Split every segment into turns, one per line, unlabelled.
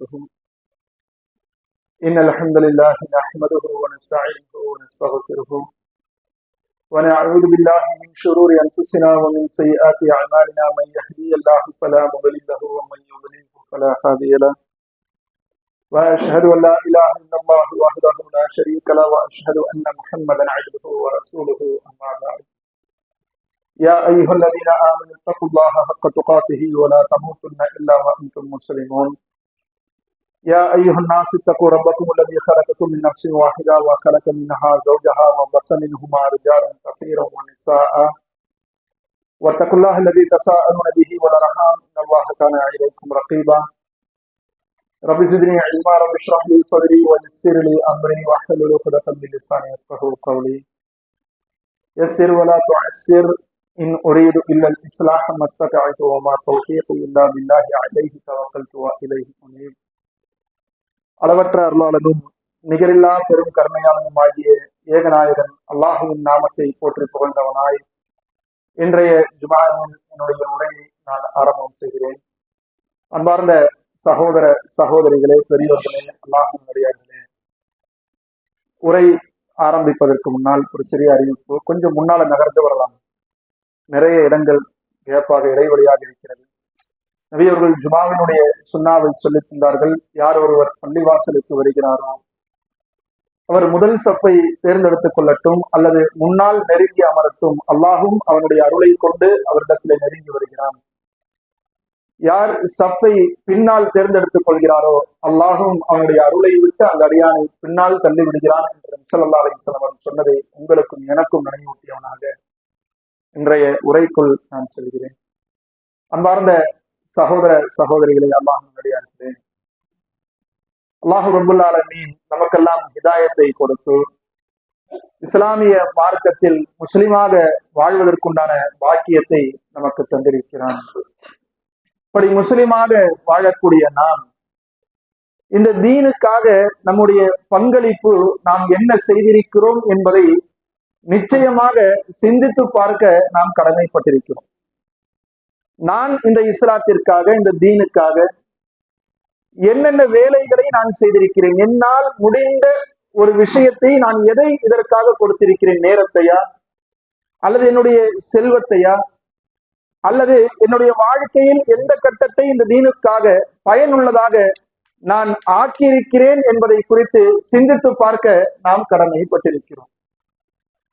وبركاته إن الحمد لله نحمده ونستعينه ونستغفره ونعوذ بالله من شرور أنفسنا ومن سيئات أعمالنا. من يهدي الله فلا مضل له ومن يضلل فلا هادي له. وأشهد أن لا إله إلا الله وحده لا شريك له. وأشهد أن محمدا عبده ورسوله. أما بعد. يا أيها الذين آمنوا اتقوا الله حق تقاته ولا تموتن إلا وأنتم مسلمون. يا أيها الناس اتقوا ربكم الذي خلقكم من نفس واحدة وخلق منها زوجها وبث منهما رجالا كثيرا ونساء. واتقوا الله الذي تساءلون به والأرحام. إن الله كان عليكم رقيبا. رب زدني علما رب اشرح لي صدري ويسر لي أمري واحلل عقدة من لساني يفقهوا قولي. يسر ولا تعسر. إن أريد إلا الإصلاح ما استطعت وما توفيقي إلا بالله. عليه توكلت وإليه أنيب. அளவற்ற அருளாளனும் நிகரில்லா பெரும் கருணையாளனும் ஆகிய ஏகநாயகன் அல்லாஹுவின் நாமத்தை போற்றி புகழ்ந்தவனாய் இன்றைய ஜுமாவின் என்னுடைய உரையை நான் ஆரம்பம் செய்கிறேன். அன்பார்ந்த சகோதர சகோதரிகளே பெரியோர்களே அல்லாஹின் அடியார்களே உரை ஆரம்பிப்பதற்கு முன்னால் ஒரு சிறிய அறிவிப்பு. கொஞ்சம் முன்னால நகர்ந்து வரலாம். நிறைய இடங்கள் கேப்பாக இடைவெளியாக இருக்கிறது. நபியவர்கள் ஜுமாவினுடைய சுண்ணாவை சொல்லித் தந்தார்கள். யார் ஒருவர் பள்ளிவாசலுக்கு வருகிறாரோ அவர் முதல் சஃபை தேர்ந்தெடுத்துக் கொள்ளட்டும் அல்லது முன்னால் நெருங்கி அமரட்டும் அல்லாஹும் அவனுடைய அருளை கொண்டு அவரிடத்திலே நெருங்கி வருகிறான். யார் சஃபை பின்னால் தேர்ந்தெடுத்துக் கொள்கிறாரோ அல்லாஹும் அவனுடைய அருளை விட்டு அந்த அடியானை பின்னால் தள்ளி விடுகிறான் என்று முசல்லா அலிஸ்லாம் சொன்னதை உங்களுக்கும் எனக்கும் நினைவூட்டியவனாக இன்றைய உரைக்குள் நான் சொல்கிறேன். அன்பார்ந்த சகோதர சகோதரிகளை அல்லாஹ் இருக்கிறேன் அல்லாஹு ரபுல்லாலமீன் நமக்கெல்லாம் ஹிதாயத்தை கொடுத்து இஸ்லாமிய மார்க்கத்தில் முஸ்லிமாக வாழ்வதற்குண்டான பாக்கியத்தை நமக்கு தந்திருக்கிறான். இப்படி முஸ்லிமாக வாழக்கூடிய நாம் இந்த தீனுக்காக நம்முடைய பங்களிப்பு நாம் என்ன செய்திருக்கிறோம் என்பதை நிச்சயமாக சிந்தித்து பார்க்க நாம் கடமைப்பட்டிருக்கிறோம். நான் இந்த இஸ்லாத்திற்காக இந்த தீனுக்காக என்னென்ன வேலைகளை நான் செய்திருக்கிறேன் என்னால் முடிந்த ஒரு விஷயத்தை நான் எதை இதற்காக கொடுத்திருக்கிறேன் நேரத்தையா? அல்லது என்னுடைய செல்வத்தையா? அல்லது என்னுடைய வாழ்க்கையில் எந்த கட்டத்தை இந்த தீனுக்காக பயனுள்ளதாக நான் ஆக்கியிருக்கிறேன் என்பதை குறித்து சிந்தித்து பார்க்க நாம் கடமைப்பட்டிருக்கிறோம்.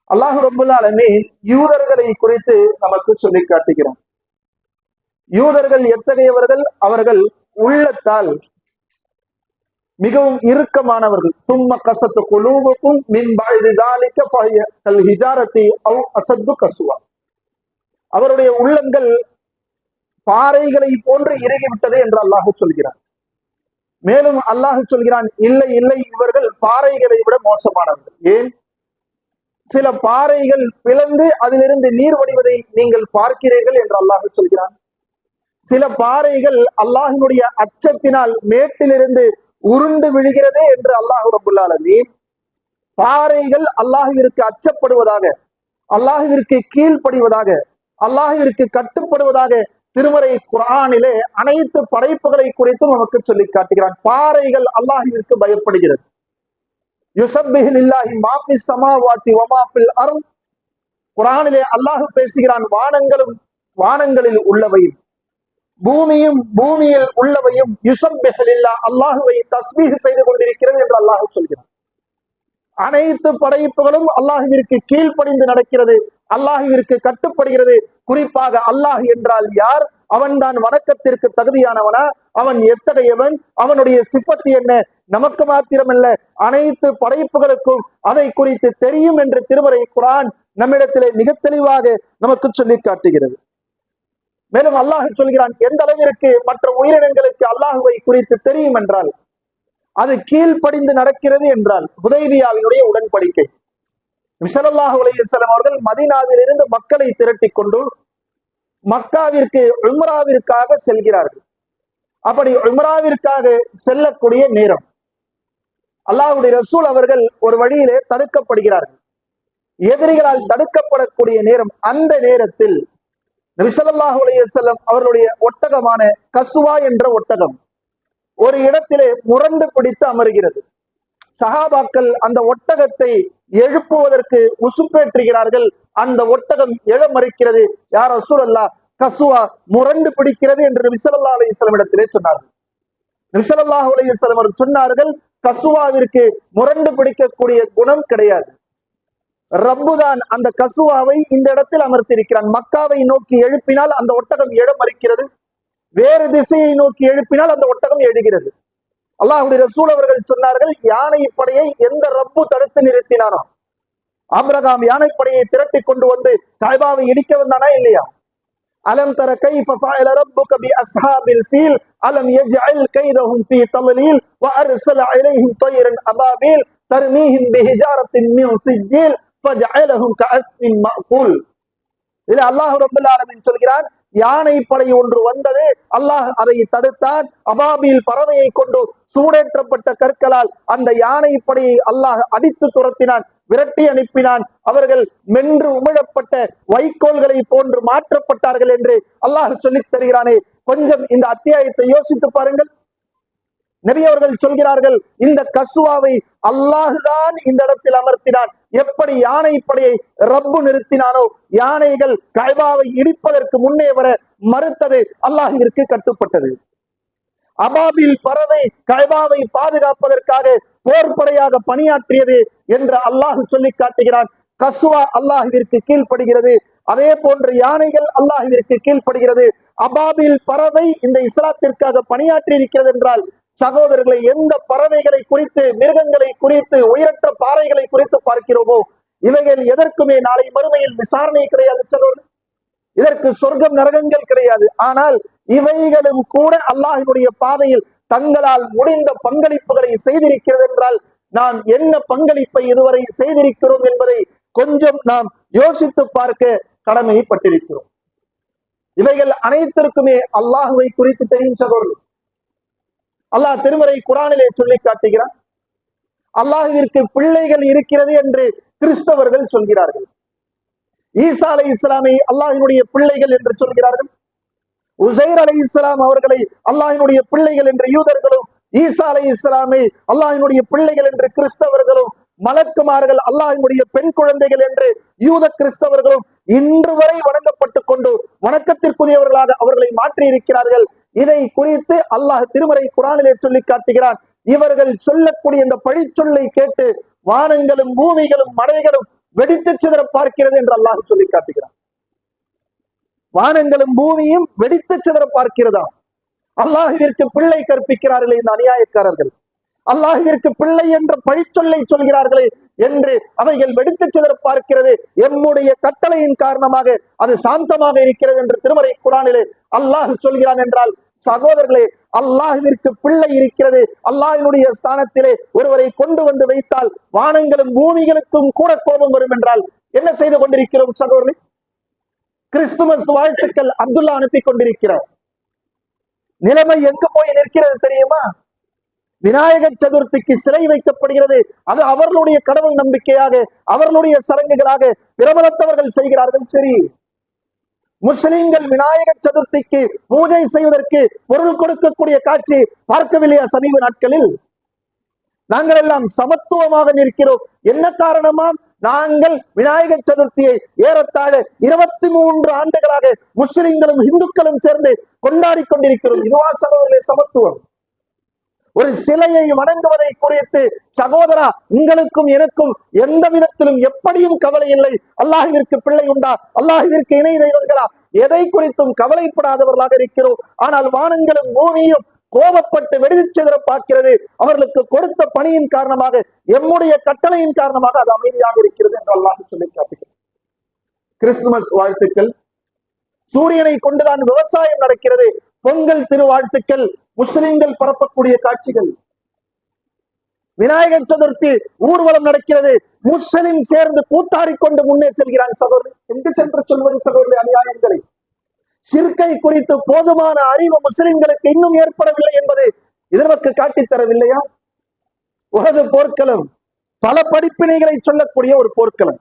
அல்லாஹு ரபுல்லாலுமே யூதர்களை குறித்து நமக்கு சொல்லி காட்டுகிறோம் யூதர்கள் எத்தகையவர்கள்? அவர்கள் உள்ளத்தால் மிகவும் இறுக்கமானவர்கள். சும்ம கசத்து குழுவுக்கும் மின்பாலிக்க ஹிஜாரத்தி அவ் அசத்து கசுவா அவருடைய உள்ளங்கள் பாறைகளை போன்று இறுகிவிட்டது என்று அல்லாஹு சொல்கிறார் மேலும் அல்லாஹு சொல்கிறான் இல்லை இல்லை இவர்கள் பாறைகளை விட மோசமானவர்கள். ஏன்? சில பாறைகள் பிளந்து அதிலிருந்து நீர் வடிவதை நீங்கள் பார்க்கிறீர்கள் என்று அல்லாஹு சொல்கிறான். சில பாறைகள் அல்லாஹினுடைய அச்சத்தினால் மேட்டிலிருந்து உருண்டு விழுகிறது என்று அல்லாஹு ரபுல்லாலமி பாறைகள் அல்லாஹுவிற்கு அச்சப்படுவதாக அல்லாஹுவிற்கு கீழ்ப்படிவதாக அல்லாஹுவிற்கு கட்டுப்படுவதாக திருமறை குரானிலே அனைத்து படைப்புகளை குறித்தும் நமக்கு சொல்லி காட்டுகிறான். பாறைகள் அல்லாஹுவிற்கு பயப்படுகிறது. குரானிலே அல்லாஹு பேசுகிறான் வானங்களும் வானங்களில் உள்ளவையும் பூமியும் பூமியில் உள்ளவையும் யுசம்பிஹலில்லா அல்லாஹுவை தஸ்மீக செய்து கொண்டிருக்கிறது என்று அல்லாஹு சொல்கிறான். அனைத்து படைப்புகளும் அல்லாஹுவிற்கு கீழ்ப்படிந்து நடக்கிறது அல்லாஹுவிற்கு கட்டுப்படுகிறது. குறிப்பாக அல்லாஹ் என்றால் யார்? அவன்தான் வணக்கத்திற்கு தகுதியானவனா? அவன் எத்தகையவன்? அவனுடைய சிஃபத்து என்ன? நமக்கு மாத்திரமல்ல அனைத்து படைப்புகளுக்கும் அதை குறித்து தெரியும் என்று திருமறை குரான் நம்மிடத்திலே மிக தெளிவாக நமக்கு சொல்லி காட்டுகிறது. மேலும் அல்லாஹ் சொல்கிறான் எந்த அளவிற்கு மற்ற உயிரினங்களுக்கு அல்லாஹுவை குறித்து தெரியும் என்றால் அது கீழ்ப்படிந்து நடக்கிறது என்றால் உதய்வியாவினுடைய உடன்படிக்கை. விசலல்லாஹு அலையம் அவர்கள் மதினாவில் இருந்து மக்களை திரட்டி கொண்டு மக்காவிற்கு உம்ராவிற்காக செல்கிறார்கள். அப்படி உம்ராவிற்காக செல்லக்கூடிய நேரம். அல்லாஹுடைய ரசூல் அவர்கள் ஒரு வழியிலே தடுக்கப்படுகிறார்கள். எதிரிகளால் தடுக்கப்படக்கூடிய நேரம் அந்த நேரத்தில் நபிசல்லாஹு அலைய செல்லம் அவர்களுடைய ஒட்டகமான கசுவா என்ற ஒட்டகம் ஒரு இடத்திலே முரண்டு பிடித்து அமர்கிறது. சஹாபாக்கள் அந்த ஒட்டகத்தை எழுப்புவதற்கு உசுப்பேற்றுகிறார்கள். அந்த ஒட்டகம் எழ மறுக்கிறது. யார் அசூரல்லா கசுவா முரண்டு பிடிக்கிறது என்று விசலல்லா அலையம் இடத்திலே சொன்னார்கள். விசலல்லாஹ் அலையம் அவர்கள் சொன்னார்கள் கசுவாவிற்கு முரண்டு பிடிக்கக்கூடிய குணம் கிடையாது. ரப்புதான் அந்த கசுவாவை இந்த இடத்தில் அமர்த்திருக்கிறான் மக்காவை நோக்கி எழுப்பினால் அந்த ஒட்டகம் எழ மறுக்கிறது வேறு திசையை நோக்கி எழுப்பினால் அந்த ஒட்டகம் எழுகிறது. அல்லாஹுடைய ரசூல் அவர்கள் சொன்னார்கள் யானை படையை எந்த ரப்பு தடுத்து நிறுத்தினாரோ ஆபிரகாம் யானைப்படையை திரட்டி கொண்டு வந்து தாய்பாவை இடிக்க வந்தானா இல்லையா? அலம் தர கை ஃபஃபாயில ரப்புக கபி அஸ்ஹாபில் ஃபீல் அலம் யஜ்அல் கைதஹும் ஃபீ தலீல் வ அர்சல இலைஹிம் தய்ரன் அபாபில் தர்மீஹிம் பிஹிஜாரத்தின் மின் சிஜ்ஜில் இதுல அல்லாஹ் ரப்பல் சொல்கிறான் யானை படை ஒன்று வந்தது அல்லாஹ் அதை தடுத்தான் அபாபியில் பறவையை கொண்டு சூடேற்றப்பட்ட கற்களால் அந்த யானை படையை அல்லாஹ் அடித்து துரத்தினான் விரட்டி அனுப்பினான். அவர்கள் மென்று உமிழப்பட்ட வைக்கோல்களை போன்று மாற்றப்பட்டார்கள் என்று அல்லாஹ் சொல்லி தருகிறானே. கொஞ்சம் இந்த அத்தியாயத்தை யோசித்து பாருங்கள். நபி அவர்கள் சொல்கிறார்கள் இந்த கசுவாவை அல்லாஹுதான் இந்த இடத்தில் அமர்த்தினான். எப்படி யானை படையை ரப்பு நிறுத்தினானோ யானைகள் கைபாவை இடிப்பதற்கு முன்னே வர மறுத்தது அல்லாஹிற்கு கட்டுப்பட்டது. அபாபில் பறவை கைபாவை பாதுகாப்பதற்காக போர்படையாக பணியாற்றியது என்று அல்லாஹ் சொல்லி காட்டுகிறான். கசுவா அல்லாஹுவிற்கு கீழ்ப்படுகிறது. அதே போன்று யானைகள் அல்லாஹுவிற்கு கீழ்ப்படுகிறது. அபாபில் பறவை இந்த இஸ்லாத்திற்காக பணியாற்றி இருக்கிறது என்றால் சகோதரர்களை எந்த பறவைகளை குறித்து மிருகங்களை குறித்து உயரற்ற பாறைகளை குறித்து பார்க்கிறோமோ இவைகள் எதற்குமே நாளை மறுமையில் விசாரணை கிடையாது சகோதரர். இதற்கு சொர்க்கம் நரகங்கள் கிடையாது. ஆனால் இவைகளும் கூட அல்லாஹினுடைய பாதையில் தங்களால் முடிந்த பங்களிப்புகளை செய்திருக்கிறது என்றால் நாம் என்ன பங்களிப்பை இதுவரை செய்திருக்கிறோம் என்பதை கொஞ்சம் நாம் யோசித்து பார்க்க கடமைப்பட்டிருக்கிறோம். இவைகள் அனைத்திற்குமே அல்லாஹுவை குறித்து தெரியும் சகோதரர். அல்லாஹ் திருமறை குரானிலே சொல்லி காட்டுகிறான். அல்லாஹுவிற்கு பிள்ளைகள் இருக்கிறது என்று கிறிஸ்தவர்கள் சொல்கிறார்கள். ஈசா அலை இஸ்லாமை அல்லாஹினுடைய பிள்ளைகள் என்று சொல்கிறார்கள். உசைர் அலை இஸ்லாம் அவர்களை அல்லாஹினுடைய பிள்ளைகள் என்று யூதர்களும் ஈசா அலை இஸ்லாமை அல்லாஹினுடைய பிள்ளைகள் என்று கிறிஸ்தவர்களும் மலக்குமார்கள் அல்லாஹினுடைய பெண் குழந்தைகள் என்று யூத கிறிஸ்தவர்களும் இன்று வரை வணங்கப்பட்டுக் கொண்டு வணக்கத்திற்குரியவர்களாக அவர்களை மாற்றி இருக்கிறார்கள் இதை குறித்து அல்லாஹ் திருமறை குரானிலே சொல்லி காட்டுகிறான். இவர்கள் சொல்லக்கூடிய இந்த பழிச்சொல்லை கேட்டு வானங்களும் பூமிகளும் மலைகளும் வெடித்து சிதற பார்க்கிறது என்று அல்லாஹ் சொல்லி காட்டுகிறான். வானங்களும் பூமியும் வெடித்து சிதற பார்க்கிறதா? அல்லாஹுவிற்கு பிள்ளை கற்பிக்கிறார்களே இந்த அநியாயக்காரர்கள். அல்லாஹுவிற்கு பிள்ளை என்ற பழிச்சொல்லை சொல்கிறார்களே என்று அவைகள் வெடித்து சிதற பார்க்கிறது. எம்முடைய கட்டளையின் காரணமாக அது சாந்தமாக இருக்கிறது என்று திருமறை குரானிலே அல்லாஹ் சொல்கிறான் என்றால் சகோதரர்களே அல்லாஹிற்கு பிள்ளை இருக்கிறது. அல்லாஹினுடைய ஸ்தானத்திலே ஒருவரை கொண்டு வந்து வைத்தால் வானங்களும் பூமிகளுக்கும் கூட கோபம் வரும் என்றால் என்ன செய்து கொண்டிருக்கிறோம் சகோதரர்களே? கிறிஸ்துமஸ் வாழ்த்துக்கள் அப்துல்லா அனுப்பி கொண்டிருக்கிறார். நிலைமை எங்கு போய் நிற்கிறது தெரியுமா? விநாயகர் சதுர்த்திக்கு சிலை வைக்கப்படுகிறது. அது அவர்களுடைய கடவுள் நம்பிக்கையாக அவர்களுடைய சடங்குகளாக பிரபலத்தவர்கள் செய்கிறார்கள். சரி. முஸ்லிம்கள் விநாயகர் சதுர்த்திக்கு பூஜை செய்வதற்கு பொருள் கொடுக்கக்கூடிய காட்சி பார்க்கவில்லையா சமீப நாட்களில்? நாங்கள் எல்லாம் சமத்துவமாக நிற்கிறோம். என்ன காரணமா? நாங்கள் விநாயகர் சதுர்த்தியை ஏறத்தாழ இருபத்தி மூன்று ஆண்டுகளாக முஸ்லிம்களும் இந்துக்களும் சேர்ந்து கொண்டாடி கொண்டிருக்கிறோம். இதுவா சகோதரர்களே சமத்துவம். ஒரு சிலையை வணங்குவதை குறித்து சகோதரா உங்களுக்கும் எனக்கும் எந்த விதத்திலும் எப்படியும் கவலை இல்லை. அல்லாஹிற்கு பிள்ளை உண்டா? அல்லாஹிற்கு இணை தெய்வங்களா? எதை குறித்தும் கவலைப்படாதவர்களாக இருக்கிறோம். ஆனால் வானங்களும் பூமியும் கோபப்பட்டு வெடிச்சிதற பார்க்கிறது. அவர்களுக்கு கொடுத்த பணியின் காரணமாக எம்முடைய கட்டளையின் காரணமாக அது அமைதியாக இருக்கிறது என்று அல்லாஹ் சொல்லி காட்டுகிறது கிறிஸ்துமஸ் வாழ்த்துக்கள். சூரியனை கொண்டுதான் விவசாயம் நடக்கிறது. பொங்கல் திருவாழ்த்துக்கள். முஸ்லிம்கள் பரப்பக்கூடிய காட்சிகள். விநாயகர் சதுர்த்தி ஊர்வலம் நடக்கிறது. முஸ்லிம் சேர்ந்து கூத்தாடி கொண்டு முன்னே செல்கிறான் சகோதரி. எங்கு சென்று சொல்வது சகோதரி அநியாயங்களை? சிற்கை குறித்து போதுமான அறிவு முஸ்லிம்களுக்கு இன்னும் ஏற்படவில்லை என்பது இதற்கு காட்டித்தரவில்லையா? தரவில்லையா உலக போர்க்களம் பல படிப்பினைகளை சொல்லக்கூடிய ஒரு போர்க்களம்.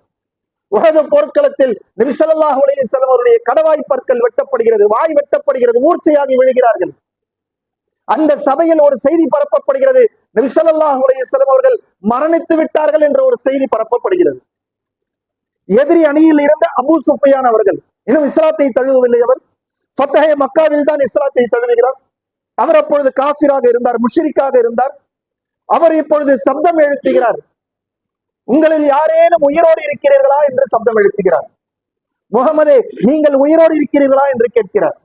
உலக போர்க்களத்தில் நபிசல்லாஹ் உலகின் அவருடைய கடவாய் பற்கள் வெட்டப்படுகிறது வாய் வெட்டப்படுகிறது மூர்ச்சையாகி விழுகிறார்கள். அந்த சபையில் ஒரு செய்தி பரப்பப்படுகிறது. நபி ஸல்லல்லாஹு அவர்கள் மரணித்து விட்டார்கள் என்ற ஒரு செய்தி பரப்பப்படுகிறது. எதிரி அணியில் இருந்த அபு சுஃபியான் அவர்கள் இன்னும் இஸ்லாத்தை தழுவவில்லை அவர். ஃபத்தஹே மக்காவில் தான் இஸ்லாத்தை தழுவுகிறார். அவர் அப்பொழுது காஃபிராக இருந்தார் முஷ்ரிக்காக இருந்தார். அவர் இப்பொழுது சப்தம் எழுப்புகிறார். உங்களில் யாரேனும் உயிரோடு இருக்கிறீர்களா என்று சப்தம் எழுப்புகிறார். முகமதே நீங்கள் உயிரோடு இருக்கிறீர்களா என்று கேட்கிறார்.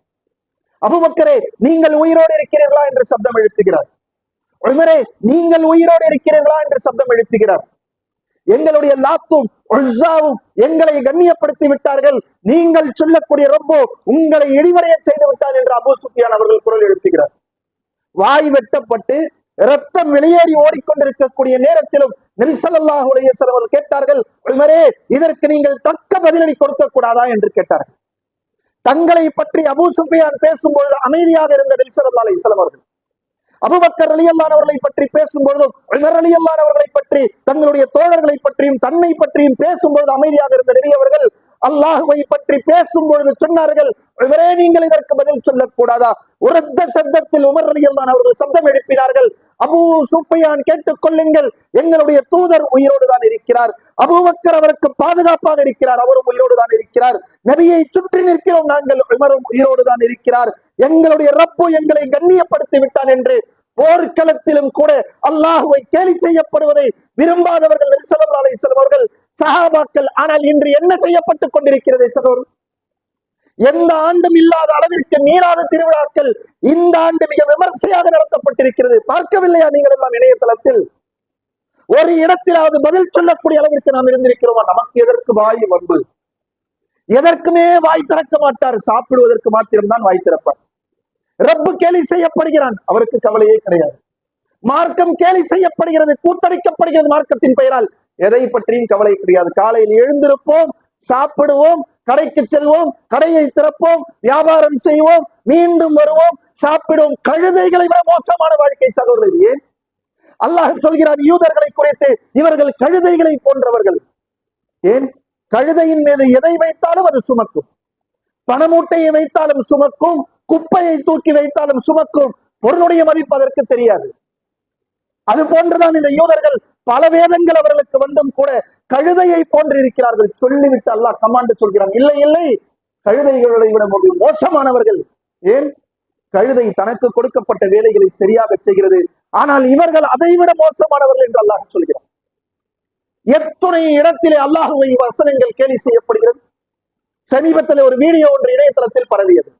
அபுபக்கரே நீங்கள் உயிரோடு இருக்கிறீர்களா என்று சப்தம் எழுப்புகிறார். உமரே நீங்கள் உயிரோடு இருக்கிறீர்களா என்று சப்தம் எழுப்புகிறார். எங்களுடைய லாத்தும் உல்சாவும் எங்களை கண்ணியப்படுத்தி விட்டார்கள். நீங்கள் சொல்லக்கூடிய ரப்போ உங்களை இடிவடைய செய்து விட்டார் என்று அபு சுஃபியான் அவர்கள் குரல் எழுப்புகிறார். வாய் வெட்டப்பட்டு ரத்தம் வெளியேறி ஓடிக்கொண்டிருக்கக்கூடிய நேரத்திலும் நபி ஸல்லல்லாஹு கேட்டார்கள் உமரே இதற்கு நீங்கள் தக்க பதிலடி கொடுக்க கூடாதா என்று கேட்டார்கள். தங்களை பற்றி அபு சுஃபியான் பேசும்பொழுது அமைதியாக இருந்த நபி ஸல்லல்லாஹு அலைஹி அவர்கள். அபுபக்கர் ரலியல்லான் அவர்களை பற்றி பேசும்பொழுதும் உமர் ரலியல்லான் அவர்களை பற்றி தங்களுடைய தோழர்களை பற்றியும் தன்னை பற்றியும் பேசும்பொழுது அமைதியாக இருந்த நபி அவர்கள் அல்லாஹுவை பற்றி பேசும்பொழுது சொன்னார்கள் உமரே நீங்கள் இதற்கு பதில் சொல்லக்கூடாதா? உரத்த சப்தத்தில் உமர் ரலியல்லான் அவர்கள் சப்தம் எழுப்பினார்கள் அபூ சுஃபையான் கேட்டுக் கொள்ளுங்கள் எங்களுடைய தூதர் உயிரோடு தான் இருக்கிறார் அபுபக்கர் அவருக்கு பாதுகாப்பாக இருக்கிறார். அவரும் உயிரோடு தான் இருக்கிறார். நபியை சுற்றி நிற்கிறோம் நாங்கள். உமரும் உயிரோடு தான் இருக்கிறார். எங்களுடைய ரப்பு எங்களை கண்ணியப்படுத்தி விட்டான் என்று போர்க்களத்திலும் கூட அல்லாஹுவை கேலி செய்யப்படுவதை விரும்பாதவர்கள் நபி ஸல்லல்லாஹு அலைஹி சஹாபாக்கள். ஆனால் இன்று என்ன செய்யப்பட்டுக் கொண்டிருக்கிறது சகோதரர்? எந்த ஆண்டும் இல்லாத அளவிற்கு மீறாத திருவிழாக்கள் இந்த ஆண்டு மிக விமர்சையாக நடத்தப்பட்டிருக்கிறது. பார்க்கவில்லையா நீங்கள் எல்லாம் இணையதளத்தில்? ஒரு இடத்திலாவது பதில் சொல்லக்கூடிய அளவிற்கு நாம் இருந்திருக்கிறோமா? நமக்கு எதற்கு வாய் வம்பு? எதற்குமே வாய் திறக்க மாட்டார். சாப்பிடுவதற்கு மாத்திரம்தான் வாய் திறப்பார். ரப்பு கேலி செய்யப்படுகிறான். அவருக்கு கவலையே கிடையாது. மார்க்கம் கேலி செய்யப்படுகிறது கூத்தடிக்கப்படுகிறது மார்க்கத்தின் பெயரால். எதை பற்றியும் கவலை கிடையாது. காலையில் எழுந்திருப்போம் சாப்பிடுவோம் கடைக்கு செல்வோம் கடையை திறப்போம் வியாபாரம் செய்வோம் மீண்டும் வருவோம் சாப்பிடுவோம் கழுதைகளை விட மோசமான வாழ்க்கை சகோதரர் ஏன்? அல்லாஹ் சொல்கிறான் யூதர்களை குறித்து இவர்கள் கழுதைகளை போன்றவர்கள். ஏன்? கழுதையின் மீது எதை வைத்தாலும் அது சுமக்கும். பணமூட்டையை வைத்தாலும் சுமக்கும் குப்பையை தூக்கி வைத்தாலும் சுமக்கும் பொருளுடைய மதிப்பு அதற்கு தெரியாது. அது போன்றுதான் இந்த யூதர்கள் பல வேதங்கள் அவர்களுக்கு வந்தும் கூட கழுதையை போன்று இருக்கிறார்கள் சொல்லிவிட்டு அல்லாஹ் கமாண்டு சொல்கிறான். இல்லை இல்லை. கழுதைகளை விட மோசமானவர்கள். ஏன்? கழுதை தனக்கு கொடுக்கப்பட்ட வேலைகளை சரியாக செய்கிறது. ஆனால் இவர்கள் அதை விட மோசமானவர்கள் என்று அல்லாஹ் சொல்கிறான். எத்துணை இடத்திலே அல்லாஹுவை வசனங்கள் கேலி செய்யப்படுகிறது. சமீபத்தில் ஒரு வீடியோ ஒன்று இணையதளத்தில் பரவியது.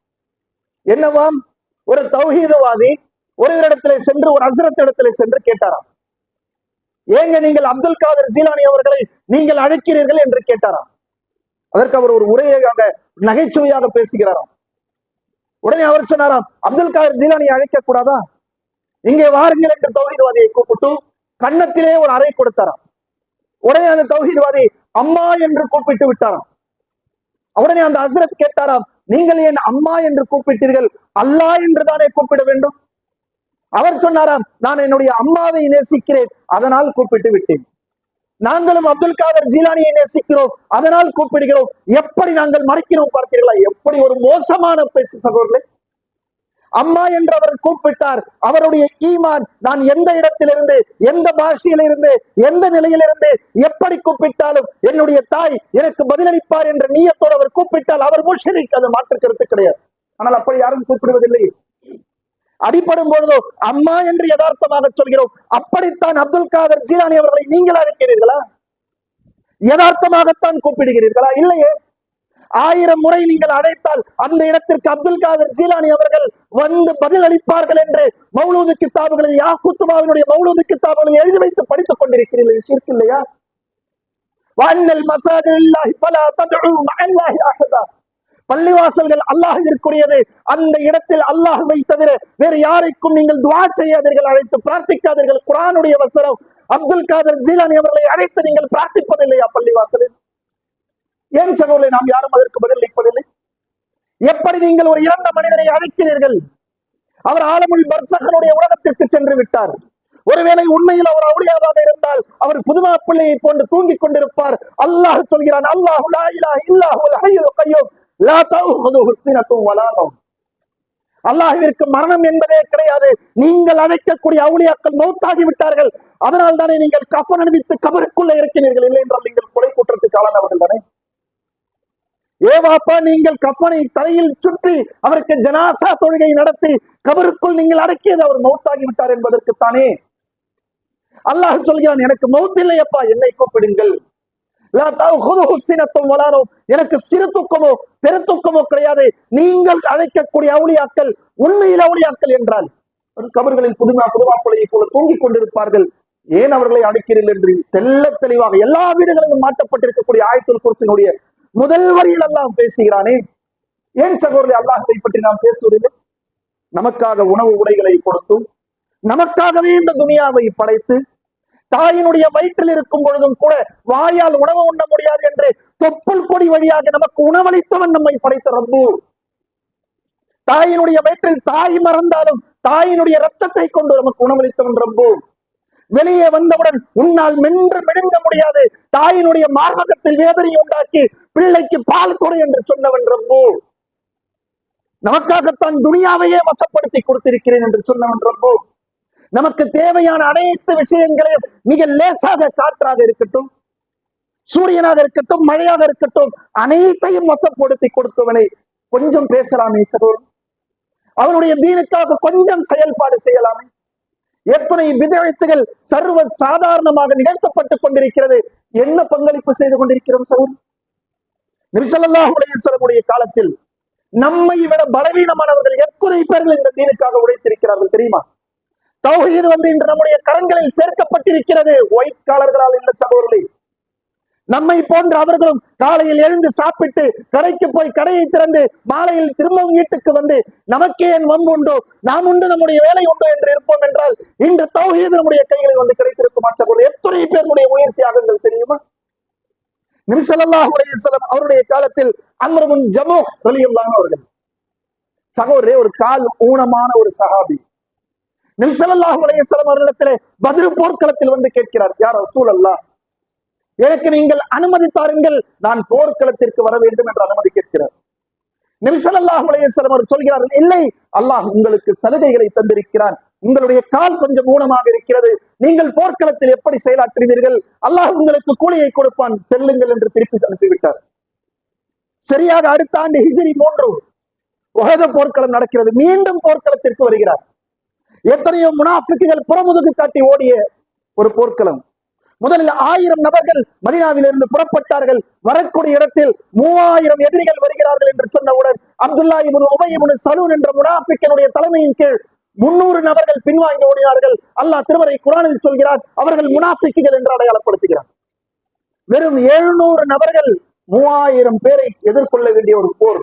என்னவாம்? ஒரு தௌஹீதவாதி ஒரு இடத்திலே சென்று ஒரு அசரத்த இடத்திலே சென்று கேட்டாராம். ஏங்க நீங்கள் அப்துல் காதர் ஜீலானி அவர்களை நீங்கள் அழைக்கிறீர்கள் என்று கேட்டாராம். அதற்கு அவர் ஒரு உரையாக நகைச்சுவையாக பேசுகிறாராம். உடனே அவர் சொன்னாராம் அப்துல் காதர் ஜீலானி அழைக்க கூடாதா? இங்கே வாருங்கள் என்று தௌஹீத்வாதியை கூப்பிட்டு கன்னத்திலே ஒரு அறை கொடுத்தாராம். உடனே அந்த தௌஹீத்வாதி அம்மா என்று கூப்பிட்டு விட்டாராம். உடனே அந்த ஹசரத் கேட்டாராம் நீங்கள் ஏன் அம்மா என்று கூப்பிட்டீர்கள்? அல்லாஹ் என்று தானே கூப்பிட வேண்டும். அவர் சொன்னாராம் நான் என்னுடைய அம்மாவை நேசிக்கிறேன் அதனால் கூப்பிட்டு விட்டேன். நாங்களும் அப்துல் காதர் ஜீலானியை நேசிக்கிறோம் அதனால் கூப்பிடுகிறோம். எப்படி நாங்கள் மறைக்கிறோம் பார்த்தீர்களா? எப்படி ஒரு மோசமான பேச்சு சகோதரர்களே. அம்மா என்று அவர் கூப்பிட்டார் அவருடைய ஈமான் நான் எந்த இடத்திலிருந்து எந்த பாஷையிலிருந்து எந்த நிலையிலிருந்து எப்படி கூப்பிட்டாலும் என்னுடைய தாய் எனக்கு பதிலளிப்பார் என்ற நீயத்தோடு அவர் கூப்பிட்டால் அவர் முஷரிக் அது மாற்று கருத்து கிடையாது. ஆனால் அப்படி யாரும் கூப்பிடுவதில்லை. அடிப்படும் பொழுதோ அம்மா என்று யதார்த்தமாக சொல்கிறோம். அப்படித்தான் அப்துல் காதர் ஜீலானி அவர்களை நீங்கள் அழைக்கிறீர்களா? யதார்த்தமாகத்தான் கூப்பிடுகிறீர்களா? இல்லையே. ஆயிரம் முறை நீங்கள் அழைத்தால் அந்த இடத்திற்கு அப்துல் காதர் ஜீலானி அவர்கள் வந்து பதில் அளிப்பார்கள் என்று மௌலூது கித்தாபுகளில் யாக்குத்துபாவினுடைய மௌலூது கித்தாபுகளில் எழுதி வைத்து படித்துக் கொண்டிருக்கிறீர்கள். ஷிர்க் இல்லையா? மசாஜ் மசாஜில்லாஹி ஃபலா தத்உ மஅல்லாஹி அஹதா. பள்ளிவாசல்கள் அல்லாஹிற்குரியது. அந்த இடத்தில் அல்லாஹுவை தவிர வேறு யாருக்கும் நீங்கள் துவா செய்யாதீர்கள் அழைத்து பிரார்த்திக்காதீர்கள். குரானுடைய வசனம் அப்துல் காதர் ஜீலானி அவர்களை அழைத்து நீங்கள் பிரார்த்திப்பதில்லையா பள்ளிவாசலில். ஏன் சகோதரரை நாம் யாரும் அதற்கு பதில் அளிப்பதில்லை? எப்படி நீங்கள் ஒரு இறந்த மனிதனை அழைக்கிறீர்கள்? அவர் ஆலமுல் பர்சகனுடைய உலகத்திற்கு சென்று விட்டார். ஒருவேளை உண்மையில் அவர் அவுளியாவாக இருந்தால் அவர் புதுமா பிள்ளையை போன்று தூங்கிக் கொண்டிருப்பார். அல்லாஹ் சொல்கிறான் அல்லாஹு அல்லாஹிற்கு மரணம் என்பதே கிடையாது. நீங்கள் அழைக்கக்கூடிய அவுளியாக்கள் மௌத்தாகி விட்டார்கள். அதனால் தானே நீங்கள் கஃன் அணிவித்து கபருக்குள்ள இருக்கிறீர்கள் இல்லை என்றால் நீங்கள் கொலை குற்றத்துக்கு ஆளானவர்கள் தானே? ஏவாப்பா நீங்கள் கஃனை தலையில் சுற்றி அவருக்கு ஜனாசா தொழுகை நடத்தி கபருக்குள் நீங்கள் அடக்கியது அவர் மௌத்தாகி விட்டார் என்பதற்குத்தானே? அல்லாஹ் சொல்கிறான் எனக்கு மௌத் இல்லையப்பா என்னை கூப்பிடுங்கள். எனக்கு சிறு துக்கமோ பெருத்துக்கமோ கிடையாது. நீங்கள் அழைக்கக்கூடிய அவுளியாக்கள் உண்மையில் அவுளியாக்கள் என்றால் கபர்களில் புதுமா புதுமாப்பிள்ளையை போல தூங்கிக் கொண்டிருப்பார்கள். ஏன் அவர்களை அழைக்கிறீர்கள் என்று தெல்ல தெளிவாக எல்லா வீடுகளிலும் மாட்டப்பட்டிருக்கக்கூடிய ஆயத்தூர் குருசினுடைய முதல் வரியில் எல்லாம் பேசுகிறானே. ஏன் சகோதரி அல்லாஹை பற்றி நாம் பேசுவதில்லை? நமக்காக உணவு உடைகளை கொடுத்தும் நமக்காகவே இந்த துனியாவை படைத்து தாயினுடைய வயிற்றில் இருக்கும் பொழுதும் கூட வாயால் உணவு உண்ண முடியாது என்று தொப்புள் கொடி வழியாக நமக்கு உணவளித்தவன் நம்மை படைத்த ரப்பு. தாயினுடைய வயிற்றில் தாய் மறந்தாலும் தாயினுடைய ரத்தத்தை கொண்டு நமக்கு உணவளித்தவன் ரப்பு. வெளியே வந்தவுடன் உன்னால் மென்று மெடுங்க முடியாது. தாயினுடைய மார்பகத்தில் வேதனை உண்டாக்கி பிள்ளைக்கு பால் கொடு என்று சொன்னவன் ரப்பு. நமக்காகத்தான் துனியாவையே வசப்படுத்தி கொடுத்திருக்கிறேன் என்று சொன்னவன் ரப்பு. நமக்கு தேவையான அனைத்து விஷயங்களையும் மிக லேசாக காற்றாக இருக்கட்டும் சூரியனாக இருக்கட்டும் மழையாக இருக்கட்டும் அனைத்தையும் வசப்படுத்தி கொடுத்தவனை கொஞ்சம் பேசலாமே சகோதரன் அவனுடைய தீனுக்காக கொஞ்சம் செயல்பாடு செய்யலாமே. எத்தனை விதழ்த்துகள் சர்வ சாதாரணமாக நிகழ்த்தப்பட்டுக் கொண்டிருக்கிறது. என்ன பங்களிப்பு செய்து கொண்டிருக்கிறோம் சகோதரன் நிமிஷல்லாஹுடைய அலைஹி காலத்தில் நம்மை விட பலவீனமானவர்கள் எத்தனை பேர்கள் இந்த தீனுக்காக உழைத்திருக்கிறார்கள் தெரியுமா? தௌஹீது வந்து இன்று நம்முடைய கரங்களில் சேர்க்கப்பட்டிருக்கிறது. ஒயிட் காலர்களால் இல்ல சகோதரர்களே. நம்மை போன்ற அவர்களும் காலையில் எழுந்து சாப்பிட்டு கடைக்கு போய் கடையை திறந்து மாலையில் திரும்பவும் வீட்டுக்கு வந்து நமக்கே என் வம்பு உண்டு? நாம் உண்டு நம்முடைய வேலை உண்டு என்று இருப்போம் என்றால் இன்று தௌஹீது நம்முடைய கைகளில் வந்து கிடைத்திருக்கும் சகோதரர் எத்தனை பேருடைய உயிர் தியாகங்கள் தெரியுமா? நிமிஷல்லாஹு அலைஹி அவருடைய காலத்தில் அமரமுன் ஜமோ ரலியல்லாஹு அவர்கள். சகோதரே ஒரு கால் ஊனமான ஒரு சகாபி நிமிஷல்லாஹு அலைஹி அவர்களிடத்திலே பதிரு போர்க்களத்தில் வந்து கேட்கிறார். யார் ரசூல் அல்லாஹ் எனக்கு நீங்கள் அனுமதி தாருங்கள் நான் போர்க்களத்திற்கு வர வேண்டும் என்று அனுமதி கேட்கிறார். நிமிஷல்லாஹு அலைஹி அவர் சொல்கிறார்கள் இல்லை அல்லாஹ் உங்களுக்கு சலுகைகளை தந்திருக்கிறான். உங்களுடைய கால் கொஞ்சம் ஊனமாக இருக்கிறது. நீங்கள் போர்க்களத்தில் எப்படி செயலாற்றுவீர்கள்? அல்லாஹ் உங்களுக்கு கூலியை கொடுப்பான் செல்லுங்கள் என்று திருப்பி அனுப்பிவிட்டார். சரியாக அடுத்த ஆண்டு ஹிஜிரி மூன்று உலக போர்க்களம் நடக்கிறது. மீண்டும் போர்க்களத்திற்கு வருகிறார். எத்தனையோ முனாஃபிக்குகள் புறமுதுகு காட்டி ஓடிய ஒரு போர்க்களம். முதலில் ஆயிரம் நபர்கள் மதினாவிலிருந்து புறப்பட்டார்கள். வரக்கூடிய இடத்தில் மூவாயிரம் எதிரிகள் வருகிறார்கள் என்று சொன்னவுடன் Abdullah ibn Ubayy ibn Salul என்ற முனாஃபிக்கனுடைய தலைமையின் கீழ் முன்னூறு நபர்கள் பின்வாங்கி ஓடினார்கள். அல்லாஹ் திருமறை குரானில் சொல்கிறார் அவர்கள் முனாஃபிக்குகள் என்று அடையாளப்படுத்துகிறார். வெறும் எழுநூறு நபர்கள் மூவாயிரம் பேரை எதிர்கொள்ள வேண்டிய ஒரு போர்.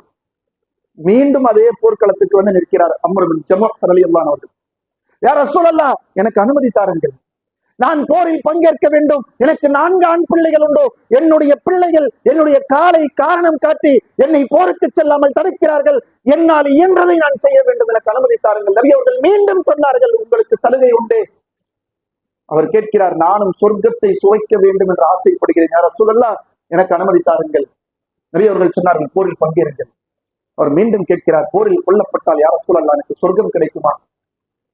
மீண்டும் அதே போர்க்களத்துக்கு வந்து நிற்கிறார் அமருபின் ஜமோ அலி அவர்கள் யார சொல்லலாம் எனக்கு அனுமதி தாருங்கள். நான் போரில் பங்கேற்க வேண்டும். எனக்கு நான்கு ஆண் பிள்ளைகள் உண்டு. என்னுடைய பிள்ளைகள் என்னுடைய காலை காரணம் காட்டி என்னை போருக்கு செல்லாமல் தடுக்கிறார்கள். என்னால் இயன்றதை நான் செய்ய வேண்டும். எனக்கு அனுமதி தாருங்கள். நபி அவர்கள் மீண்டும் சொன்னார்கள் உங்களுக்கு சலுகை உண்டு. அவர் கேட்கிறார் நானும் சொர்க்கத்தை சுவைக்க வேண்டும் என்று ஆசைப்படுகிறேன். யார சொல்லலா எனக்கு அனுமதி தாருங்கள். நபி அவர்கள் சொன்னார்கள் போரில் பங்கேறுங்கள். அவர் மீண்டும் கேட்கிறார் போரில் கொல்லப்பட்டால் யார சொல்லலாம் எனக்கு சொர்க்கம் கிடைக்குமா?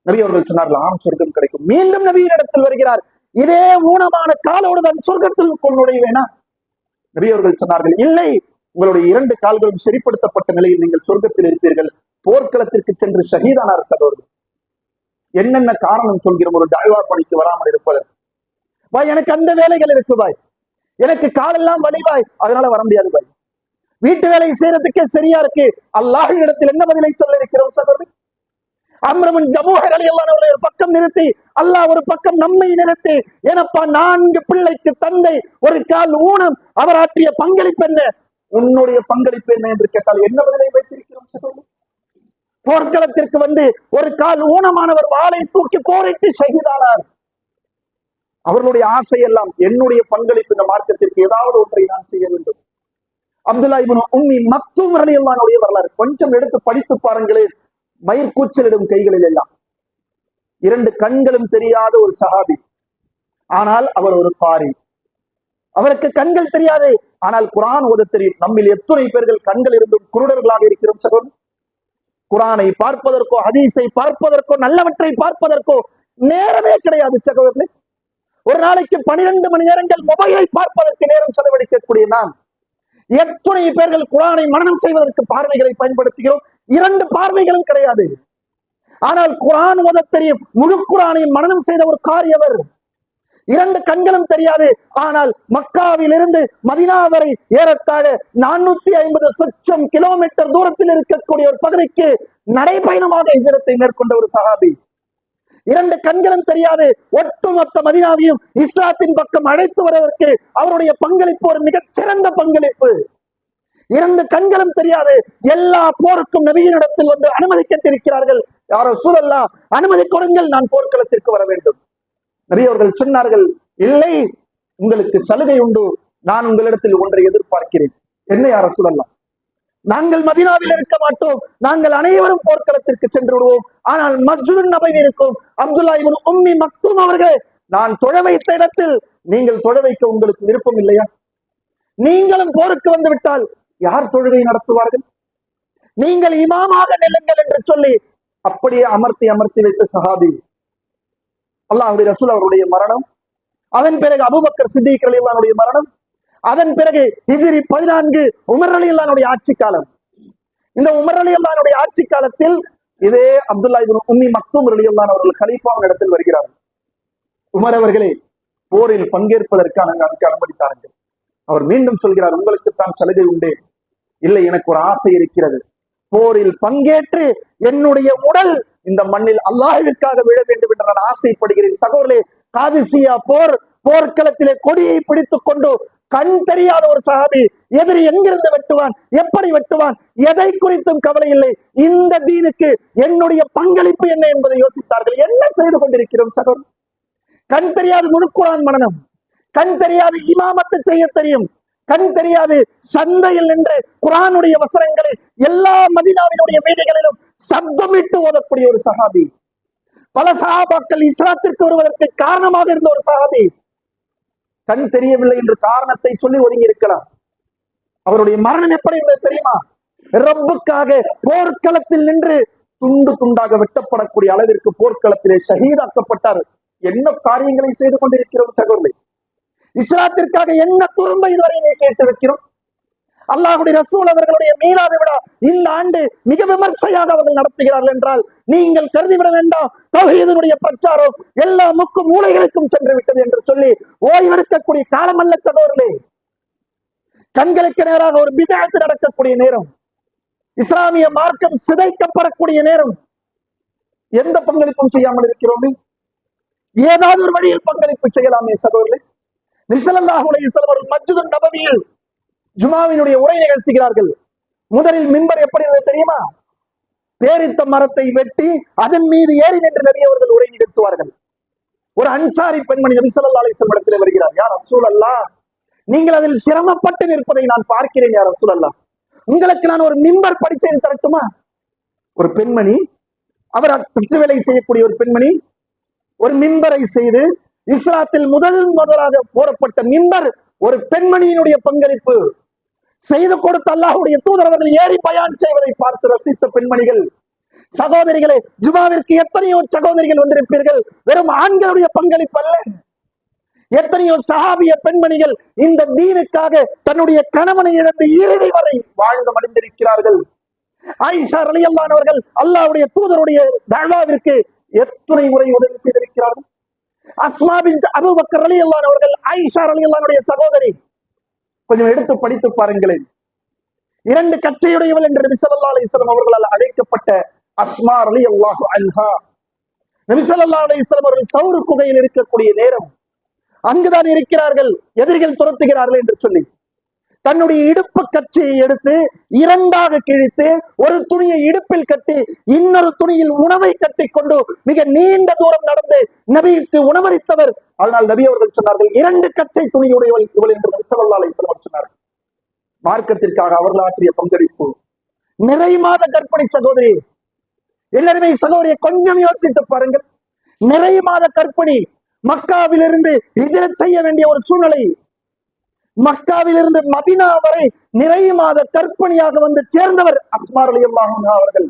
நபி அவர்கள் சொன்னார்கள் ஆம் சொர்க்கம் கிடைக்கும். மீண்டும் நபியின் இடத்தில் வருகிறார். இதே ஊனமான காலோடு தான் சொர்க்கத்தில் நுழைவேனா நபி அவர்கள் சொன்னார்கள் இல்லை உங்களுடைய இரண்டு கால்களும் சரிப்படுத்தப்பட்ட நிலையில் நீங்கள் சொர்க்கத்தில் இருப்பீர்கள். போர்க்களத்திற்கு சென்று ஷஹீதானார் சகோதரர். என்னென்ன காரணம் சொல்கிறோம்? ஒரு டாய்வா பணிக்கு வராமல் இருப்பதற்கு பாய் எனக்கு அந்த வேலைகள் இருக்கு பாய். எனக்கு காலெல்லாம் வலிவாய் அதனால வர முடியாது பாய். வீட்டு வேலை செய்யறதுக்கே சரியா இருக்கு. அல்லாஹ் இடத்தில் என்ன பதிலை சொல்ல இருக்கிறோம் சகோதரி அம்ரமன் ஜமூஹர் அலி அல்லாஹ் ஒரு பக்கம் நிறுத்தி அல்லாஹ் ஒரு பக்கம் நம்மை நிறுத்தி எனப்பா நான்கு பிள்ளைக்கு தந்தை ஒரு கால் ஊனம் அவர் ஆற்றிய பங்களிப்பு என்ன? உன்னுடைய பங்களிப்பு என்ன என்று கேட்டால் என்ன பதிலை வைத்திருக்கிறோம் போர்க்களத்திற்கு வந்து ஒரு கால் ஊனமானவர் வாளை தூக்கி போரிட்டு செய்தானார் அவர்களுடைய ஆசை எல்லாம் என்னுடைய பங்களிப்பு இந்த மார்க்கத்திற்கு ஏதாவது ஒன்றை நான் செய்ய வேண்டும். அப்துல்லா இப்னு உம்மி மக்தூம் ரலியல்லாஹுடைய வரலாறு கொஞ்சம் எடுத்து படித்து பாருங்களேன். மயிர்கூச்சலிடும் கைகளில் எல்லாம் இரண்டு கண்களும் தெரியாத ஒரு சஹாபி. ஆனால் அவர் ஒரு பாரி அவருக்கு கண்கள் தெரியாது. ஆனால் குரான் ஓத தெரியும். நம்மில் எத்தனை பேர்கள் கண்கள் இருந்தும் குருடர்களாக இருக்கிறோம் சகோதரன் குரானை பார்ப்பதற்கோ ஹதீஸை பார்ப்பதற்கோ நல்லவற்றை பார்ப்பதற்கோ நேரமே கிடையாது சகோதரர்களே ஒரு நாளைக்கு பனிரெண்டு மணி நேரங்கள் மொபைலை பார்ப்பதற்கு நேரம் செலவழிக்கக்கூடிய நாம் எத்தனை பேர்கள் குரானை மனநம் செய்வதற்கு பார்வைகளை பயன்படுத்துகிறோம்? இரண்டு பார்வைகளும் கிடையாது. ஆனால் குரான் ஓத தெரியும். முழு குரானையும் மனநம் செய்த ஒரு காரியவர் இரண்டு கண்களும் தெரியாது. ஆனால் மக்காவில் இருந்து மதினா வரை ஏறத்தாழ நானூத்தி ஐம்பது சொச்சம் கிலோமீட்டர் தூரத்தில் இருக்கக்கூடிய ஒரு பகுதிக்கு நடைபயணமாக இவ்விடத்தை மேற்கொண்ட ஒரு சஹாபி. இரண்டு கண்களும் தெரியாது. ஒட்டுமொத்த மதினாவையும் இஸ்லாத்தின் பக்கம் அழைத்து வருவதற்கு அவருடைய பங்களிப்பு ஒரு மிகச் சிறந்த பங்களிப்பு. இரண்டு கண்களும் தெரியாது. எல்லா போருக்கும் நபியினிடத்தில் வந்து அனுமதி கேட்டிருக்கிறார்கள் யாரோ சூழல்லா அனுமதி கொடுங்கள் நான் போர்க்களத்திற்கு வர வேண்டும். நபி அவர்கள் சொன்னார்கள் இல்லை உங்களுக்கு சலுகை உண்டு. நான் உங்களிடத்தில் ஒன்றை எதிர்பார்க்கிறேன். என்ன யார சூழல்லாம் நாங்கள் மதினாவில் இருக்க மாட்டோம். நாங்கள் அனைவரும் போர்க்களத்திற்கு சென்று விடுவோம் ஆனால் மஸ்ஜித் நபவி இருக்கும். அப்துல்லா இவன் உம்மி மக்தூம் அவர்கள் நான் தொழ வைத்த இடத்தில் நீங்கள் தொழ வைக்க உங்களுக்கு விருப்பம் இல்லையா? நீங்களும் போருக்கு வந்து விட்டால் யார் தொழுகை நடத்துவார்கள்? நீங்கள் இமாமாக நில்லுங்கள் என்று சொல்லி அப்படியே அமர்த்தி அமர்த்தி வைத்த சஹாபி. அல்லாஹுடைய ரசூல் அவருடைய மரணம். அதன் பிறகு அபுபக்கர் சித்திக் அலிவானுடைய மரணம். அதன் பிறகு ஹிஜிரி பதினான்கு உமர் அலி அல்லானுடைய ஆட்சி காலம் இந்த உமர் அலி அல்லானுடைய ஆட்சி காலத்தில் இதே அப்துல்லா இப்னு உம்மி மக்தூம் அலி அல்லான் அவர்கள் ஹலீஃபாவின் இடத்தில் வருகிறார். உமர் அவர்களே போரில் பங்கேற்பதற்கான எனக்கு அனுமதித்தார்கள் அவர் மீண்டும் சொல்கிறார் உங்களுக்கு தான் சலுகை உண்டே. இல்லை எனக்கு ஒரு ஆசை இருக்கிறது. போரில் பங்கேற்று என்னுடைய உடல் இந்த மண்ணில் அல்லாஹிற்காக விழ வேண்டும் என்று நான் ஆசைப்படுகிறேன். சகோதரே காதிசியா போர் போர்க்களத்திலே கொடியை பிடித்துக் கொண்டு கண் தெரியாத ஒரு சஹாபி எதிரி எங்கிருந்து வெட்டுவான்? எப்படி வெட்டுவான்? எதை குறித்தும் கவலை இல்லை. இந்த தீனுக்கு என்னுடைய பங்களிப்பு என்ன என்பதை யோசித்தார்கள். என்ன செய்து கொண்டிருக்கிறோம் சகோதரர்? கண் தெரியாது முழுக்குரான் மனநம். கண் தெரியாது இமாமத்து செய்ய தெரியும். கண் தெரியாது சந்தையில் நின்று குரானுடைய வசனங்களை எல்லா மதினாவினுடைய வீதிகளிலும் சப்தமிட்டு ஓதக்கூடிய ஒரு சஹாபி பல சஹாபாக்கள் இஸ்லாத்திற்கு வருவதற்கு காரணமாக இருந்த ஒரு சஹாபி கண் தெரியவில்லை என்று காரணத்தை சொல்லி ஒதுங்கி இருக்கலாம். அவருடைய மரணம் எப்படி இருந்தது தெரியுமா? ரப்புக்காக போர்க்களத்தில் நின்று துண்டு துண்டாக வெட்டப்படக்கூடிய அளவிற்கு போர்க்களத்திலே ஷஹீதாக்கப்பட்டார். என்ன காரியங்களை செய்து கொண்டிருக்கிறோம் சகோதரி இஸ்லாத்திற்காக என்ன துரும்ப இதுவரை கேட்டு வைக்கிறோம்? அல்லாஹுடைய ரசூல் அவர்களுடைய மீளாத விழா இந்த ஆண்டு மிக விமர்சையாக அவர்கள் நடத்துகிறார்கள் என்றால் நீங்கள் கருதிவிட வேண்டாம். தொகையினுடைய பிரச்சாரம் எல்லா முக்கு மூளைகளுக்கும் சென்று விட்டது என்று சொல்லி ஓய்வெடுக்கக்கூடிய காலமல்ல சகோதரர்களே. கண்களுக்கு நேராக ஒரு விதாயத்து நடக்கக்கூடிய நேரம். இஸ்லாமிய மார்க்கம் சிதைக்கப்படக்கூடிய நேரம். எந்த பங்களிப்பும் செய்யாமல் இருக்கிறோமே. ஏதாவது ஒரு வழியில் பங்களிப்பு செய்யலாமே சகோதரர்களே. நிசலல்லாஹுடைய சிலவர் மஜ்ஜுதன் நபவியில் ஜுமாவினுடைய உரை நிகழ்த்துகிறார்கள். முதலில் மிம்பர் எப்படி இருந்தது தெரியுமா? பேரித்த மரத்தை வெட்டி அதன் மீது ஏறி நின்று நபி அவர்கள் உரை நிகழ்த்துவார்கள். ஒரு அன்சாரி பெண்மணி நபி ஸல்லல்லாஹு அலைஹி வருகிறார். யார் ரசூல் நீங்கள் அதில் சிரமப்பட்டு நிற்பதை நான் பார்க்கிறேன் யார் ரசூல் உங்களுக்கு நான் ஒரு மிம்பர் படிச்சேன் தரட்டுமா? ஒரு பெண்மணி அவர் தச்சு வேலை செய்யக்கூடிய ஒரு பெண்மணி ஒரு மிம்பரை செய்து இஸ்லாத்தில் முதல் முதலாக போடப்பட்ட மிம்பர் ஒரு பெண்மணியினுடைய பங்களிப்பு. செய்து கொடுத்த அல்லாஹுடைய தூதரவர்கள் ஏறி பயான் செய்வதை பார்த்து ரசித்த பெண்மணிகள் சகோதரிகளே ஜுமாவிற்கு எத்தனையோ சகோதரிகள் வந்திருப்பீர்கள்? வெறும் ஆண்களுடைய பங்களிப்பு அல்ல. எத்தனையோ சஹாபிய பெண்மணிகள் இந்த தீனுக்காக தன்னுடைய கணவனை இழந்து இறுதி வரை வாழ்ந்து மடிந்திருக்கிறார்கள். ஆயிஷா அலியல்லானவர்கள் அல்லாவுடைய தூதருடைய தழ்வாவிற்கு எத்தனை முறை உதவி செய்திருக்கிறார்கள். அஸ்மா அபுபக்கர் அலி ரலியல்லாஹு அவர்கள் ஆயிஷா ரலியல்லாஹுடைய சகோதரி கொஞ்சம் எடுத்து படித்து பாருங்களேன். இரண்டு கச்சையுடையவள் என்று நபி ஸல்லல்லாஹு அலைஹி அவர்களால் அழைக்கப்பட்ட அஸ்மா ரலியல்லாஹு அன்ஹா. நபி ஸல்லல்லாஹு அலிஸ்லாம் அவர்கள் சௌரு குகையில் இருக்கக்கூடிய நேரம். அங்குதான் இருக்கிறார்கள் எதிரிகள் துரத்துகிறார்கள் என்று சொல்லி. தன்னுடைய இடுப்பு கட்சியை எடுத்து இரண்டாக கிழித்து ஒரு துணியை இடுப்பில் கட்டி இன்னொரு துணியில் உணவை கட்டி கொண்டு மிக நீண்ட தூரம் நடந்து நபிக்கு உணவளித்தவர். அதனால் நபி அவர்கள் சொன்னார்கள் இரண்டு கச்சை துணியுடையவள் இவள் என்று நபி ஸல்லல்லாஹு அலைஹி சொன்னார்கள். மார்க்கத்திற்காக அவர்கள் ஆற்றிய பங்களிப்பு. நிறை மாத கற்பனை சகோதரி எல்லாருமே சகோதரியை கொஞ்சம் யோசித்து பாருங்கள். நிறை மாத கற்பிணி மக்காவிலிருந்து ஹிஜ்ரத் செய்ய வேண்டிய ஒரு சூழ்நிலை மக்காவிலிருந்து மதினா வரை நிறைய மாத கற்பிணியாக வந்து சேர்ந்தவர் அஸ்மார் அலி அவர்கள்.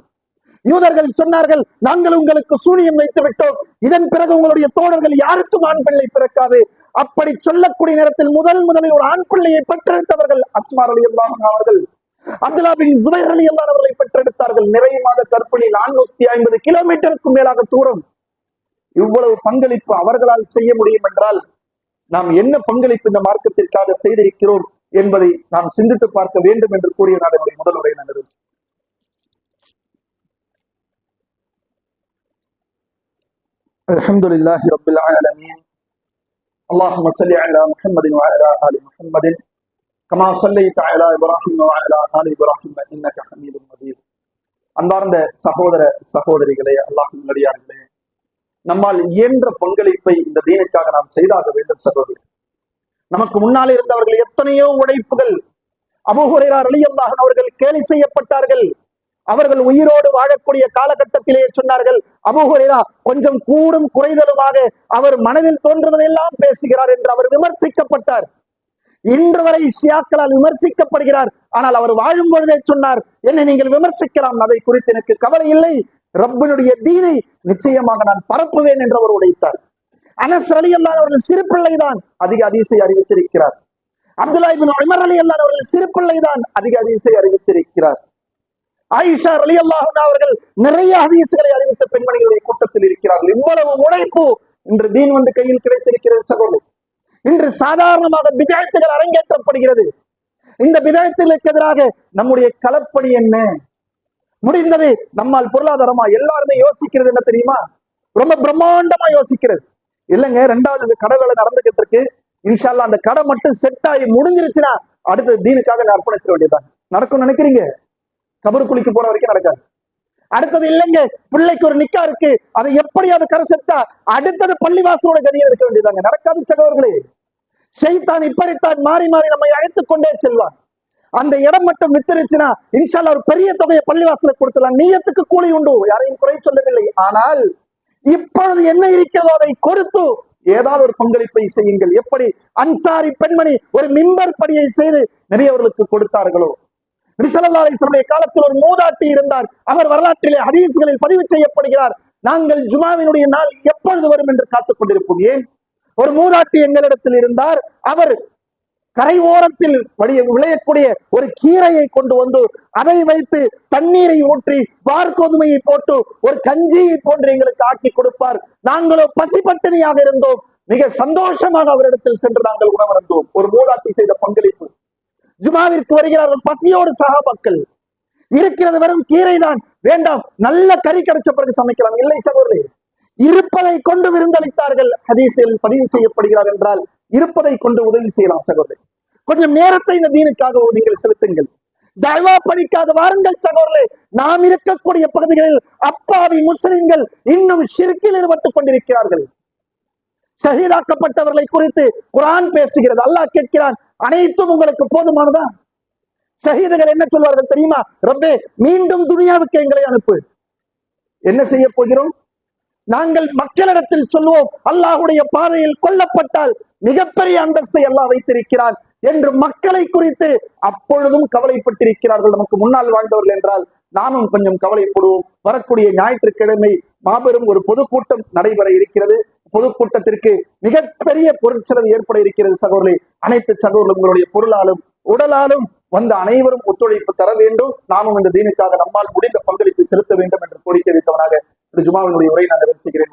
யூதர்கள் சொன்னார்கள் நாங்கள் உங்களுக்கு சூனியம் வைத்து விட்டோம் இதன் பிறகு உங்களுடைய தோழர்கள் யாருக்கும் ஆண் பிள்ளை பிறக்காது. அப்படி சொல்லக்கூடிய நேரத்தில் முதல் முதலில் ஒரு ஆண் பிள்ளையை பெற்றெடுத்தவர்கள் அஸ்மார் அலி அவர்கள். அப்துல்லா பின் ஜுபைர் அலி அவர்களை பெற்றெடுத்தார்கள். நிறைய மாத கற்பனை நானூத்தி ஐம்பது கிலோமீட்டருக்கும் மேலாக தூரம். இவ்வளவு பங்களிப்பு அவர்களால் செய்ய முடியும் என்றால் நாம் என்ன பங்களிப்பு இந்த மார்க்கத்திற்காக செய்திருக்கிறோம் என்பதை நாம் சிந்தித்து பார்க்க வேண்டும் என்று கூறிய நான் என்னுடைய முதல் உரை நான் நிறுவனம் الحمد لله رب العالمين اللهم صل على محمد وعلى ال محمد كما صليت على ابراهيم وعلى ال ابراهيم انك حميد مجيد அன்பார்ந்த சகோதர சகோதரிகளே அல்லாஹின் நடிகார்களே நம்மால் இயன்ற பங்களிப்பை இந்த தீனுக்காக நாம் செய்தாக வேண்டும் சகோதரி. நமக்கு முன்னால் இருந்தவர்கள் எத்தனையோ உடைப்புகள். அபுஹுரேரா அலியல்லாஹன் அவர்கள் கேலி செய்யப்பட்டார்கள். அவர்கள் உயிரோடு வாழக்கூடிய காலகட்டத்திலே சொன்னார்கள் அபுஹுரேரா கொஞ்சம் கூடும் குறைதலுமாக அவர் மனதில் தோன்றுவதெல்லாம் பேசுகிறார் என்று அவர் விமர்சிக்கப்பட்டார். இன்று வரை ஷியாக்களால் விமர்சிக்கப்படுகிறார். ஆனால் அவர் வாழும் பொழுதே சொன்னார் என்னை நீங்கள் விமர்சிக்கலாம். அதை குறித்து எனக்கு கவலை இல்லை. ரப்பனுடைய தீனை நிச்சயமாக நான் பரப்புவேன் என்று அவர் உடைத்தார். அனஸ் அலி அல்லான் அவர்கள் சிறு தான் அதிக அதிசை அறிவித்திருக்கிறார். அப்துல்லா இபின் உமர் அலி அல்லான் அவர்கள் சிறு தான் அதிக அதிசை அறிவித்திருக்கிறார். ஆயிஷா அலி அல்லாஹன் அவர்கள் நிறைய அதிசைகளை அறிவித்த பெண்மணிகளுடைய கூட்டத்தில் இருக்கிறார்கள். இவ்வளவு உழைப்பு இன்று தீன் வந்து கையில் கிடைத்திருக்கிறது சகோதரி. இன்று சாதாரணமாக விதாயத்துகள் அரங்கேற்றப்படுகிறது. இந்த விதாயத்துகளுக்கு எதிராக நம்முடைய கலப்படி என்ன? முடிந்தது. நம்மால் பொருளாதாரமா எல்லாருமே யோசிக்கிறது என்ன தெரியுமா? ரொம்ப பிரம்மாண்டமா யோசிக்கிறது. இல்லைங்க ரெண்டாவது இந்த கடை வேலை நடந்துகிட்டு இருக்கு. இன்ஷால்லா அந்த கடை மட்டும் செட் ஆகி முடிஞ்சிருச்சுன்னா அடுத்த தீனுக்காக நான் அர்ப்பணிச்சிட வேண்டியதுதான். நடக்கும் நினைக்கிறீங்க? கபரு குளிக்கு போற வரைக்கும் நடக்காது. அடுத்தது இல்லைங்க பிள்ளைக்கு ஒரு நிக்கா இருக்கு. அதை எப்படியாவது கரை செத்தா அடுத்தது பள்ளிவாசலோட கதியை எடுக்க வேண்டியதாங்க நடக்காது சகோதரர்களே. செய்தான் இப்படித்தான் மாறி மாறி நம்மை அழைத்துக் கொண்டே செல்வான். அந்த இடம் மட்டும் வித்துருச்சுன்னா இன்ஷால்லா ஒரு பெரிய தொகையை பள்ளிவாசலுக்கு கொடுத்துலாம் நீயத்துக்கு கூலி உண்டு. யாரையும் குறை சொல்லவில்லை. ஆனால் இப்பொழுது என்ன இருக்கிறதோ அதை கொடுத்து ஏதாவது ஒரு பங்களிப்பை செய்யுங்கள். எப்படி? அன்சாரி பெண்மணி ஒரு மிம்பர் படியை செய்து நிறையவர்களுக்கு கொடுத்தார்களோ? ரிசலல்லாசனுடைய காலத்தில் ஒரு மூதாட்டி இருந்தார். அவர் வரலாற்றிலே ஹதீஸ்களில் பதிவு செய்யப்படுகிறார். நாங்கள் ஜுமாவினுடைய நாள் எப்பொழுது வரும் என்று காத்துக் கொண்டிருப்போம். ஏன்? ஒரு மூதாட்டி எங்களிடத்தில் இருந்தார். அவர் கரை ஓரத்தில் வடிய விளையக்கூடிய ஒரு கீரையை கொண்டு வந்து அதை வைத்து தண்ணீரை ஊற்றி வார்கோதுமையை போட்டு ஒரு கஞ்சியை போன்று எங்களுக்கு ஆக்கி கொடுப்பார். நாங்களோ பசி பட்டினியாக இருந்தோம். மிக சந்தோஷமாக அவரிடத்தில் சென்று நாங்கள் உணவருந்தோம். ஒரு மூதாட்டி செய்த பங்களிப்பு. ஜுமாவிற்கு வருகிறார்கள் பசியோடு சகாபாக்கள் இருக்கிறது வெறும் கீரை தான் வேண்டாம் நல்ல கறி கிடைச்ச பிறகு சமைக்கலாம். இல்லை சகோதரே இருப்பதை கொண்டு விருந்தளித்தார்கள். ஹதீசில் பதிவு செய்யப்படுகிறார் என்றால் இருப்பதை கொண்டு உதவி செய்யலாம் சகோதரி கொஞ்சம் நேரத்தை இந்த தீனுக்காக நீங்கள் செலுத்துங்கள். தர்வா பணிக்காக வாருங்கள் சகோதரே நாம் இருக்கக்கூடிய பகுதிகளில் அப்பாவி முஸ்லிம்கள் இன்னும் சிறுக்கில் ஈடுபட்டுக் கொண்டிருக்கிறார்கள். ஷஹீதாக்கப்பட்டவர்களை குறித்து குரான் பேசுகிறது அல்லாஹ் கேட்கிறான் அனைத்தும் உங்களுக்கு போதுமானதா? ஷஹீதுகள் என்ன சொல்வார்கள் தெரியுமா? ரப்பே மீண்டும் துனியாவுக்கு எங்களை அனுப்பு. என்ன செய்ய போகிறோம்? நாங்கள் மக்களிடத்தில் சொல்லுவோம் அல்லாஹுடைய பாதையில் கொல்லப்பட்டால் மிகப்பெரிய அந்தஸ்தை எல்லாம் வைத்திருக்கிறான் என்று மக்களை குறித்து அப்பொழுதும் கவலைப்பட்டிருக்கிறார்கள் நமக்கு முன்னால் வாழ்ந்தவர்கள் என்றால் நாமும் கொஞ்சம் கவலைப்படுவோம். வரக்கூடிய ஞாயிற்றுக்கிழமை மாபெரும் ஒரு பொதுக்கூட்டம் நடைபெற இருக்கிறது. பொதுக்கூட்டத்திற்கு மிகப்பெரிய பொருட்செலவு ஏற்பட இருக்கிறது சகோதரி அனைத்து சகோதரர்களும் உங்களுடைய பொருளாலும் உடலாலும் வந்த அனைவரும் ஒத்துழைப்பு தர வேண்டும். நாமும் இந்த தீனுக்காக நம்மால் முடிந்த பங்களிப்பை செலுத்த வேண்டும் என்று கோரிக்கை வைத்தவனாக திரு ஜுமாவினுடைய உரை நான் நிறைவு செய்கிறேன்.